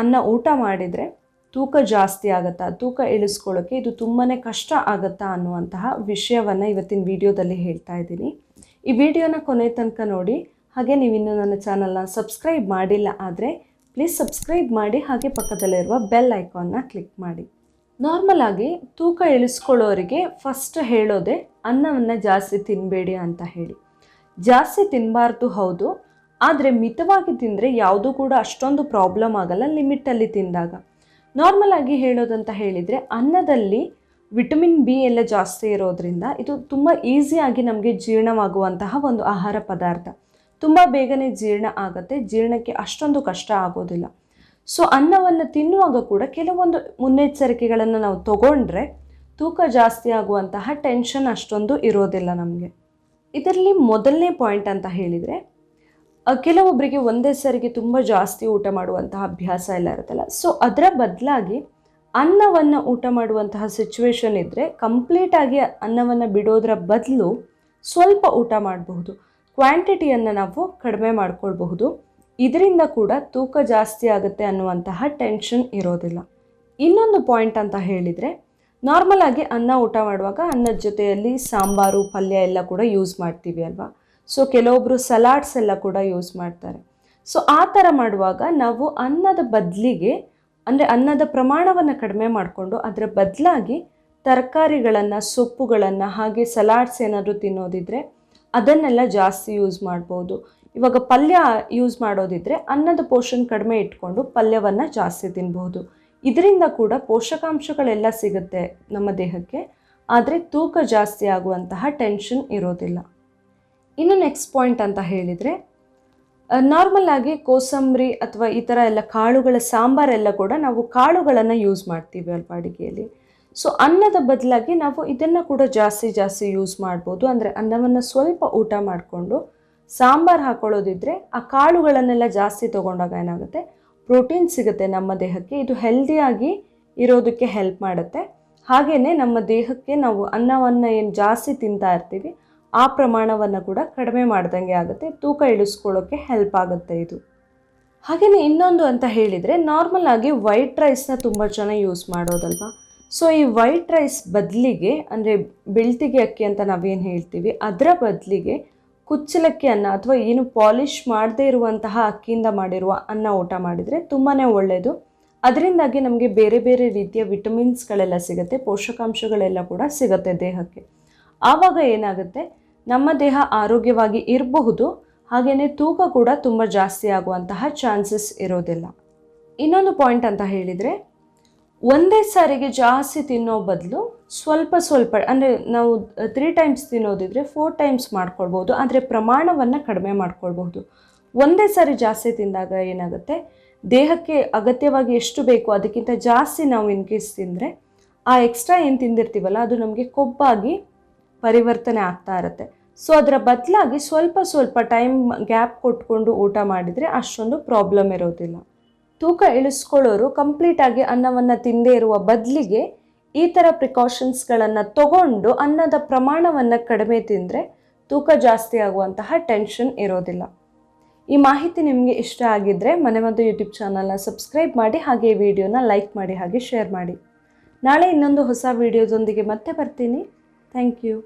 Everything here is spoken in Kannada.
ಅನ್ನ ಊಟ ಮಾಡಿದರೆ ತೂಕ ಜಾಸ್ತಿ ಆಗುತ್ತಾ? ತೂಕ ಇಳಿಸ್ಕೊಳ್ಳೋಕ್ಕೆ ಇದು ತುಂಬಾ ಕಷ್ಟ ಆಗುತ್ತಾ ಅನ್ನುವಂತಹ ವಿಷಯವನ್ನು ಇವತ್ತಿನ ವಿಡಿಯೋದಲ್ಲಿ ಹೇಳ್ತಾ ಇದ್ದೀನಿ. ಈ ವಿಡಿಯೋನ ಕೊನೆ ತನಕ ನೋಡಿ, ಹಾಗೆ ನೀವಿನ್ನೂ ನನ್ನ ಚಾನಲ್ನ ಸಬ್ಸ್ಕ್ರೈಬ್ ಮಾಡಿಲ್ಲ ಆದರೆ ಪ್ಲೀಸ್ ಸಬ್ಸ್ಕ್ರೈಬ್ ಮಾಡಿ, ಹಾಗೆ ಪಕ್ಕದಲ್ಲಿರುವ ಬೆಲ್ ಐಕಾನ್ನ ಕ್ಲಿಕ್ ಮಾಡಿ. ನಾರ್ಮಲ್ ಆಗಿ ತೂಕ ಇಳಿಸ್ಕೊಳ್ಳೋರಿಗೆ ಫಸ್ಟ್ ಹೇಳೋದೆ ಅನ್ನವನ್ನು ಜಾಸ್ತಿ ತಿನ್ನಬೇಡಿ ಅಂತ ಹೇಳಿ. ಜಾಸ್ತಿ ತಿನ್ನಬಾರ್ದು ಹೌದು ಆದರೆ ಮಿತವಾಗಿ ತಿಂದರೆ ಯಾವುದೂ ಕೂಡ ಅಷ್ಟೊಂದು ಪ್ರಾಬ್ಲಮ್ ಆಗಲ್ಲ ಲಿಮಿಟಲ್ಲಿ ತಿಂದಾಗ. ನಾರ್ಮಲ್ ಆಗಿ ಹೇಳೋದಂತ ಹೇಳಿದರೆ ಅನ್ನದಲ್ಲಿ ವಿಟಮಿನ್ ಬಿ ಎಲ್ಲ ಜಾಸ್ತಿ ಇರೋದ್ರಿಂದ ಇದು ತುಂಬ ಈಸಿಯಾಗಿ ನಮಗೆ ಜೀರ್ಣವಾಗುವಂತಹ ಒಂದು ಆಹಾರ ಪದಾರ್ಥ. ತುಂಬ ಬೇಗನೆ ಜೀರ್ಣ ಆಗುತ್ತೆ, ಜೀರ್ಣಕ್ಕೆ ಅಷ್ಟೊಂದು ಕಷ್ಟ ಆಗೋದಿಲ್ಲ. ಸೊ ಅನ್ನವನ್ನು ತಿನ್ನುವಾಗ ಕೂಡ ಕೆಲವೊಂದು ಮುನ್ನೆಚ್ಚರಿಕೆಗಳನ್ನು ನಾವು ತಗೊಂಡ್ರೆ ತೂಕ ಜಾಸ್ತಿ ಆಗುವಂತಹ ಟೆನ್ಷನ್ ಅಷ್ಟೊಂದು ಇರೋದಿಲ್ಲ ನಮಗೆ. ಇದರಲ್ಲಿ ಮೊದಲನೇ ಪಾಯಿಂಟ್ ಅಂತ ಹೇಳಿದರೆ ಕೆಲವೊಬ್ಬರಿಗೆ ಒಂದೇ ಸರಿಗೆ ತುಂಬ ಜಾಸ್ತಿ ಊಟ ಮಾಡುವಂತಹ ಅಭ್ಯಾಸ ಎಲ್ಲ ಇರುತ್ತಲ್ಲ. ಸೊ ಅದರ ಬದಲಾಗಿ ಅನ್ನವನ್ನು ಊಟ ಮಾಡುವಂತಹ ಸಿಚುವೇಶನ್ ಇದ್ದರೆ ಕಂಪ್ಲೀಟಾಗಿ ಅನ್ನವನ್ನು ಬಿಡೋದರ ಬದಲು ಸ್ವಲ್ಪ ಊಟ ಮಾಡಬಹುದು. ಕ್ವಾಂಟಿಟಿಯನ್ನು ನಾವು ಕಡಿಮೆ ಮಾಡಿಕೊಳ್ಬಹುದು. ಇದರಿಂದ ಕೂಡ ತೂಕ ಜಾಸ್ತಿ ಆಗುತ್ತೆ ಅನ್ನುವಂತಹ ಟೆನ್ಷನ್ ಇರೋದಿಲ್ಲ. ಇನ್ನೊಂದು ಪಾಯಿಂಟ್ ಅಂತ ಹೇಳಿದರೆ ನಾರ್ಮಲ್ ಆಗಿ ಅನ್ನ ಊಟ ಮಾಡುವಾಗ ಅನ್ನದ ಜೊತೆಯಲ್ಲಿ ಸಾಂಬಾರು, ಪಲ್ಯ ಎಲ್ಲ ಕೂಡ ಯೂಸ್ ಮಾಡ್ತೀವಿ ಅಲ್ವಾ? ಸೊ ಕೆಲವೊಬ್ಬರು ಸಲಾಡ್ಸ್ ಎಲ್ಲ ಕೂಡ ಯೂಸ್ ಮಾಡ್ತಾರೆ. ಸೊ ಆ ಥರ ಮಾಡುವಾಗ ನಾವು ಅನ್ನದ ಬದಲಿಗೆ, ಅಂದರೆ ಅನ್ನದ ಪ್ರಮಾಣವನ್ನು ಕಡಿಮೆ ಮಾಡಿಕೊಂಡು ಅದರ ಬದಲಾಗಿ ತರಕಾರಿಗಳನ್ನು, ಸೊಪ್ಪುಗಳನ್ನು, ಹಾಗೆ ಸಲಾಡ್ಸ್ ಏನಾದರೂ ತಿನ್ನೋದಿದ್ರೆ ಅದನ್ನೆಲ್ಲ ಜಾಸ್ತಿ ಯೂಸ್ ಮಾಡ್ಬೋದು. ಇವಾಗ ಪಲ್ಯ ಯೂಸ್ ಮಾಡೋದಿದ್ರೆ ಅನ್ನದ ಪೋಷನ್ ಕಡಿಮೆ ಇಟ್ಕೊಂಡು ಪಲ್ಯವನ್ನು ಜಾಸ್ತಿ ತಿನ್ಬೋದು. ಇದರಿಂದ ಕೂಡ ಪೋಷಕಾಂಶಗಳೆಲ್ಲ ಸಿಗುತ್ತೆ ನಮ್ಮ ದೇಹಕ್ಕೆ, ಆದರೆ ತೂಕ ಜಾಸ್ತಿ ಆಗುವಂತಹ ಟೆನ್ಷನ್ ಇರೋದಿಲ್ಲ. ಇನ್ನು ನೆಕ್ಸ್ಟ್ ಪಾಯಿಂಟ್ ಅಂತ ಹೇಳಿದರೆ ನಾರ್ಮಲ್ ಆಗಿ ಕೋಸಂಬರಿ ಅಥವಾ ಈ ಥರ ಎಲ್ಲ ಕಾಳುಗಳ ಸಾಂಬಾರೆಲ್ಲ ಕೂಡ ನಾವು ಕಾಳುಗಳನ್ನು ಯೂಸ್ ಮಾಡ್ತೀವಿ ಅಲ್ವಾ ಅಡುಗೆಯಲ್ಲಿ. ಸೊ ಅನ್ನದ ಬದಲಾಗಿ ನಾವು ಇದನ್ನು ಕೂಡ ಜಾಸ್ತಿ ಜಾಸ್ತಿ ಯೂಸ್ ಮಾಡ್ಬೋದು. ಅಂದರೆ ಅನ್ನವನ್ನು ಸ್ವಲ್ಪ ಊಟ ಮಾಡಿಕೊಂಡು ಸಾಂಬಾರು ಹಾಕೊಳ್ಳೋದಿದ್ರೆ ಆ ಕಾಳುಗಳನ್ನೆಲ್ಲ ಜಾಸ್ತಿ ತೊಗೊಂಡಾಗ ಏನಾಗುತ್ತೆ? ಪ್ರೋಟೀನ್ ಸಿಗುತ್ತೆ ನಮ್ಮ ದೇಹಕ್ಕೆ. ಇದು ಹೆಲ್ದಿಯಾಗಿ ಇರೋದಕ್ಕೆ ಹೆಲ್ಪ್ ಮಾಡುತ್ತೆ. ಹಾಗೆಯೇ ನಮ್ಮ ದೇಹಕ್ಕೆ ನಾವು ಅನ್ನವನ್ನು ಏನು ಜಾಸ್ತಿ ತಿಂತಾ ಇರ್ತೀವಿ ಆ ಪ್ರಮಾಣವನ್ನು ಕೂಡ ಕಡಿಮೆ ಮಾಡ್ದಂಗೆ ಆಗುತ್ತೆ. ತೂಕ ಇಳಿಸ್ಕೊಳ್ಳೋಕ್ಕೆ ಹೆಲ್ಪ್ ಆಗುತ್ತೆ ಇದು. ಹಾಗೆಯೇ ಇನ್ನೊಂದು ಅಂತ ಹೇಳಿದರೆ ನಾರ್ಮಲ್ ಆಗಿ ವೈಟ್ ರೈಸ್ನ ತುಂಬ ಜನ ಯೂಸ್ ಮಾಡೋದಲ್ವಾ? ಸೊ ಈ ವೈಟ್ ರೈಸ್ ಬದಲಿಗೆ, ಅಂದರೆ ಬೆಳ್ತಿಗೆ ಅಕ್ಕಿ ಅಂತ ನಾವೇನು ಹೇಳ್ತೀವಿ, ಅದರ ಬದಲಿಗೆ ಕುಚ್ಚಲಕ್ಕಿ ಅನ್ನ ಅಥವಾ ಏನು ಪಾಲಿಷ್ ಮಾಡದೇ ಇರುವಂತಹ ಅಕ್ಕಿಯಿಂದ ಮಾಡಿರುವ ಅನ್ನ ಊಟ ಮಾಡಿದರೆ ತುಂಬಾ ಒಳ್ಳೆಯದು ಅದರಿಂದಾಗಿ ನಮಗೆ ಬೇರೆ ಬೇರೆ ರೀತಿಯ ವಿಟಮಿನ್ಸ್ಗಳೆಲ್ಲ ಸಿಗುತ್ತೆ, ಪೋಷಕಾಂಶಗಳೆಲ್ಲ ಕೂಡ ಸಿಗುತ್ತೆ ದೇಹಕ್ಕೆ. ಆವಾಗ ಏನಾಗುತ್ತೆ? ನಮ್ಮ ದೇಹ ಆರೋಗ್ಯವಾಗಿ ಇರಬಹುದು ಹಾಗೆಯೇ ತೂಕ ಕೂಡ ತುಂಬ ಜಾಸ್ತಿ ಆಗುವಂತಹ ಚಾನ್ಸಸ್ ಇರೋದಿಲ್ಲ. ಇನ್ನೊಂದು ಪಾಯಿಂಟ್ ಅಂತ ಹೇಳಿದರೆ, ಒಂದೇ ಸಾರಿಗೆ ಜಾಸ್ತಿ ತಿನ್ನೋ ಬದಲು ಸ್ವಲ್ಪ ಸ್ವಲ್ಪ, ಅಂದರೆ ನಾವು ತ್ರೀ ಟೈಮ್ಸ್ ತಿನ್ನೋದಿದ್ರೆ ಫೋರ್ ಟೈಮ್ಸ್ ಮಾಡ್ಕೊಳ್ಬೋದು ಆದರೆ ಪ್ರಮಾಣವನ್ನು ಕಡಿಮೆ ಮಾಡ್ಕೊಳ್ಬಹುದು. ಒಂದೇ ಸಾರಿ ಜಾಸ್ತಿ ತಿಂದಾಗ ಏನಾಗುತ್ತೆ? ದೇಹಕ್ಕೆ ಅಗತ್ಯವಾಗಿ ಎಷ್ಟು ಬೇಕು ಅದಕ್ಕಿಂತ ಜಾಸ್ತಿ ನಾವು ಇನ್ಕೇಸ್ ತಿಂದರೆ, ಆ ಎಕ್ಸ್ಟ್ರಾ ಏನು ತಿಂದಿರ್ತೀವಲ್ಲ, ಅದು ನಮಗೆ ಕೊಬ್ಬಾಗಿ ಪರಿವರ್ತನೆ ಆಗ್ತಾ ಇರುತ್ತೆ. ಸೊ ಅದರ ಬದಲಾಗಿ ಸ್ವಲ್ಪ ಸ್ವಲ್ಪ ಟೈಮ್ ಗ್ಯಾಪ್ ಕೊಟ್ಕೊಂಡು ಊಟ ಮಾಡಿದರೆ ಅಷ್ಟೊಂದು ಪ್ರಾಬ್ಲಮ್ ಇರೋದಿಲ್ಲ. ತೂಕ ಇಳಿಸ್ಕೊಳ್ಳೋರು ಕಂಪ್ಲೀಟಾಗಿ ಅನ್ನವನ್ನು ತಿಂದೇ ಇರುವ ಬದಲಿಗೆ ಈ ಥರ ಪ್ರಿಕಾಷನ್ಸ್ಗಳನ್ನು ತಗೊಂಡು ಅನ್ನದ ಪ್ರಮಾಣವನ್ನು ಕಡಿಮೆ ತಿಂದರೆ ತೂಕ ಜಾಸ್ತಿ ಆಗುವಂತಹ ಟೆನ್ಷನ್ ಇರೋದಿಲ್ಲ. ಈ ಮಾಹಿತಿ ನಿಮಗೆ ಇಷ್ಟ ಆಗಿದ್ದರೆ ಮನೆಮದ್ದು ಯೂಟ್ಯೂಬ್ ಚಾನಲ್ನ ಸಬ್ಸ್ಕ್ರೈಬ್ ಮಾಡಿ, ಹಾಗೆ ಈ ವಿಡಿಯೋನ ಲೈಕ್ ಮಾಡಿ, ಹಾಗೆ ಶೇರ್ ಮಾಡಿ. ನಾಳೆ ಇನ್ನೊಂದು ಹೊಸ ವೀಡಿಯೋದೊಂದಿಗೆ ಮತ್ತೆ ಬರ್ತೀನಿ. Thank you